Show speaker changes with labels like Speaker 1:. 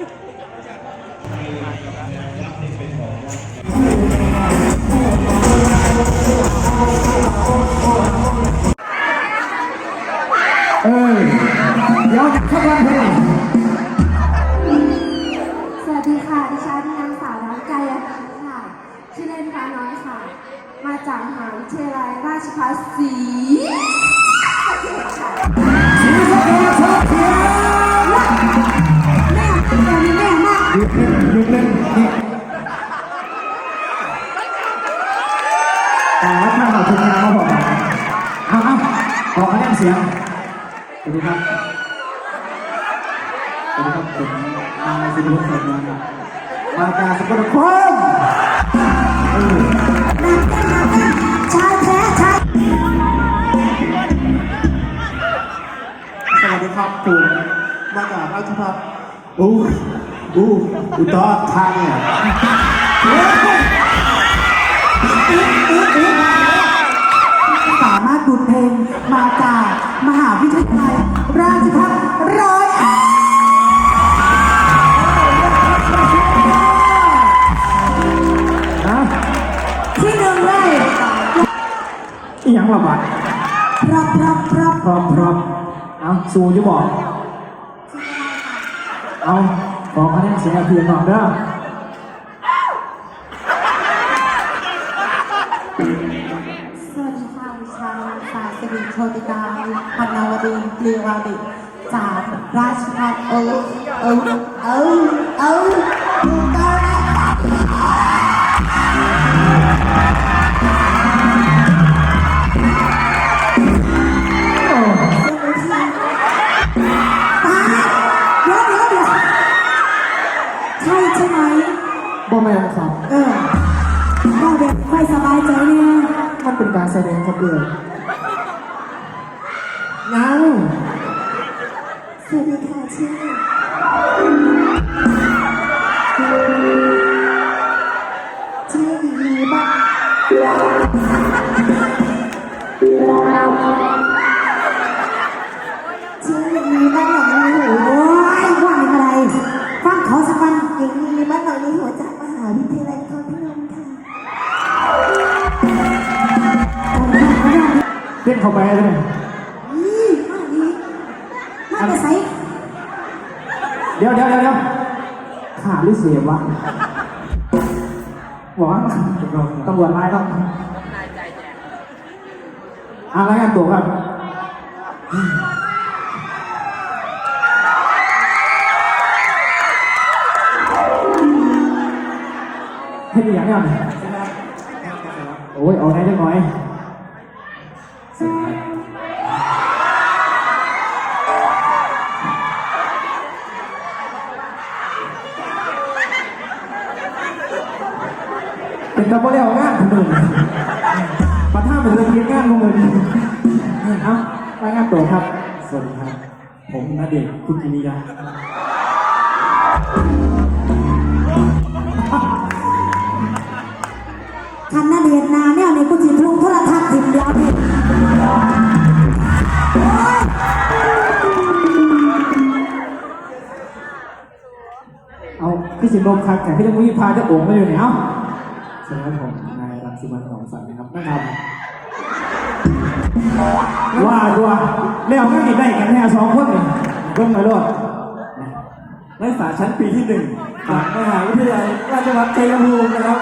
Speaker 1: เออเดี๋ยวเข้ากันเพลง
Speaker 2: สวัสดีค่ะ ดิฉันนางสาวน้ำใจยค่ะ ชื่อเล่นฟ้าน้อยค่ะ มาจากมหาวิทยาลัยราชภัฏศรี แต่
Speaker 1: ว่าถ้าเราทุกงานเขาบอกมาเอาเอาขอคะแนนเสียงสวัสดีครับสวัสดีครับผมนายสิริวัฒน์สดงามมาจากสกลนครเออ
Speaker 3: สวัสดีครับผมมาจากราชพัฒน์
Speaker 1: อู้อู้อุตอทานี
Speaker 2: อีหยั
Speaker 1: งละบาด
Speaker 2: พรับพรับพรับ
Speaker 1: พร้อมพร้อมเอาสูจะบอก เอาขอคะแนนเสียงเพียงหน่อยเด้อ
Speaker 2: สวัสดีค่ะดิฉันนางสาวสิริโชติกาพันนาวดีเรียวาดิจากราชภัฏเออเออเออเออดูกัน
Speaker 1: แม่นครับ
Speaker 2: เออพ่อเด็กไม่สบายใจเนี่ย
Speaker 1: มันเป็นการแสดงครับเอือยัง
Speaker 2: สวัสดี เข้า
Speaker 1: ไปเลย
Speaker 2: นี่มาดีมาแต่ใส่
Speaker 1: เดี๋ยวเดี๋ยวเดี๋ยวเดี๋ยวขาหรือเสียวะบอกว่าตำรวจไล่ต้องอะไรกันตัวกันให้ดีอย่างนี้อะโอ้ยเอาได้ได้หน่ เป็นตะโบเลี้ยวงานคนหนึ่งประท่าเป็นเรื่องเลี้ยงงานลงเลยเอารายงานตัวครับ สวัสดีครับ ผมนาเดชน์คุณกินียะ
Speaker 2: คันนาเดียดนาเนี่ยในกุจิพลุงโทรทัศน์ถิ่นยาวผิด
Speaker 1: เอาพี่สิงห์ลมคักแต่พี่จะมุ้ยพาจะโอ่งมาอยู่เนี่ยเอ้า ครับผมนายรังสิมันหองสันนะครับนะครับว่าตัวแล้วก็กินได้กันแน่สองคนเองเพิ่งมาโลด
Speaker 3: นักศึกษาชั้นปีที่หนึ่งจากมหาวิทยาลัยราชภัฏชัยภูมินะค
Speaker 2: รับ